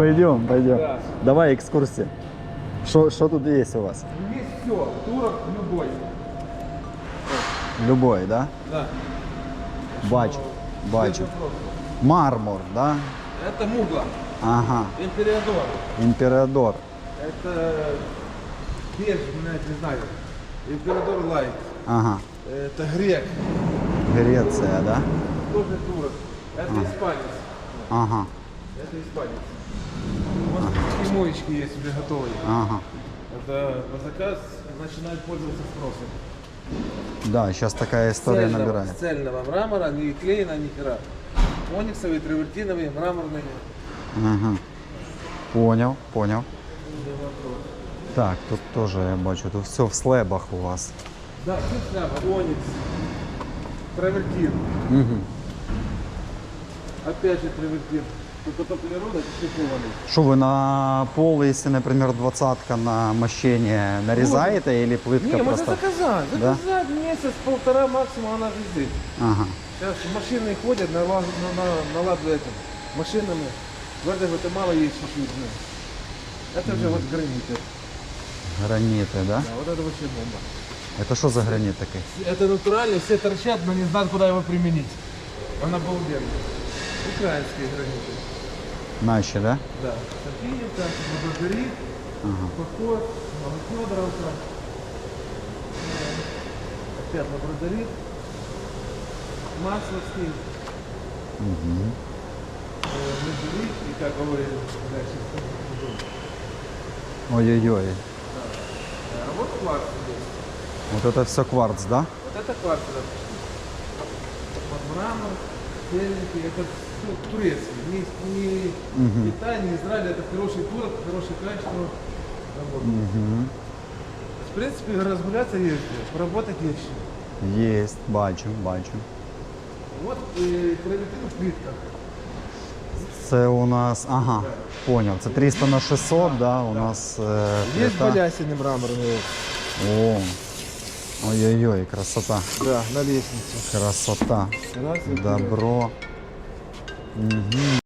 Пойдем, пойдем. Да. Давай экскурсия. Что, что тут есть у вас? Есть все, турок любой. Любой, да? Да. Бачу, бачу. Мармур, да? Это мугла, Ага. империадор. Имперадор. Это беж, не знаю. Император Лайт. Ага. Это грек, Греция, да? тоже турок. Это испанец. Ага. Это испанец. У нас такие моечки есть уже готовые. Ага. Это по заказ начинает пользоваться спросом. Да, сейчас такая история Цельного, набирает. цельного мрамора, не клеена, ни хера. Ониксовые, травертиновые, мраморные. Ага. Понял, понял. Так, тут тоже я бачу, тут все в слэбах у вас. Да, тут шляпа, оникс, травертин. Угу. Опять же травертин. Только топлерода шлифованный. Что вы на пол, если, например, двадцатка на мощение нарезаете или плитка Не, можно просто? заказать. Да? Заказать месяц, полтора максимум она же здесь. Ага. Сейчас машины ходят, налаживают, на, на, наладывают этим машинами. Вроде бы это мало есть чуть-чуть. ну. Это уже вот граниты. Граниты, да? Да, вот это вообще бомба. Это что за гранит такой? Это натуральный, все торчат, но не знают, куда его применить. Он Украинские граниты. Наши, да? Да. Софиевка, Благодарит, Ага. Поход, Новофедоровка. Опять Благодарит. Масловский. Угу. э, Медведик, и как говорили дальше. Ой-ой-ой. А вот кварц есть. Вот это все кварц, да? Вот это кварц. да. Вот мрамор, сельники, это ну, турецкий. Не, не Мгм. Китай, не Израиль, это хороший турок, хорошее качество. работы. Угу. В принципе, разгуляться есть где, поработать есть чем. Есть, бачу, бачу. Вот э, травертин в плитках. Це у нас, ага, понял. Це 300 на 600, да, у нас е, Есть плита. балясины мраморные. О, ой-ой-ой, красота, Да, на лестнице. красота, Раз, добро. Угу.